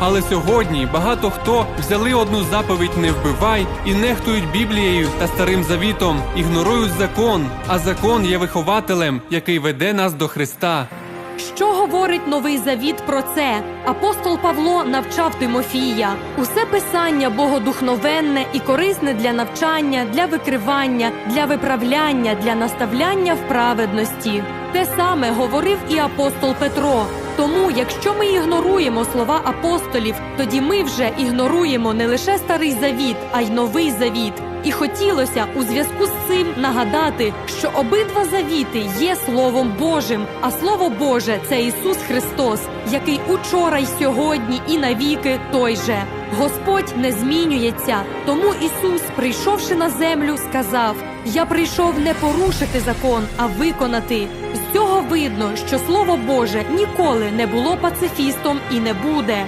Але сьогодні багато хто взяли одну заповідь не вбивай і нехтують Біблією та старим завітом, ігнорують закон. А закон є вихователем, який веде нас до Христа. Що говорить новий завіт про це? Апостол Павло навчав Тимофія. Усе писання богодухновенне і корисне для навчання, для викривання, для виправляння, для наставляння в праведності. Те саме говорив і апостол Петро. Тому, якщо ми ігноруємо слова апостолів, тоді ми вже ігноруємо не лише старий завіт, а й новий завіт. І хотілося у зв'язку з цим нагадати, що обидва завіти є Словом Божим, а Слово Боже це Ісус Христос, який учора й сьогодні і навіки той же. Господь не змінюється, тому Ісус, прийшовши на землю, сказав: Я прийшов не порушити закон, а виконати. Видно, що Слово Боже ніколи не було пацифістом і не буде.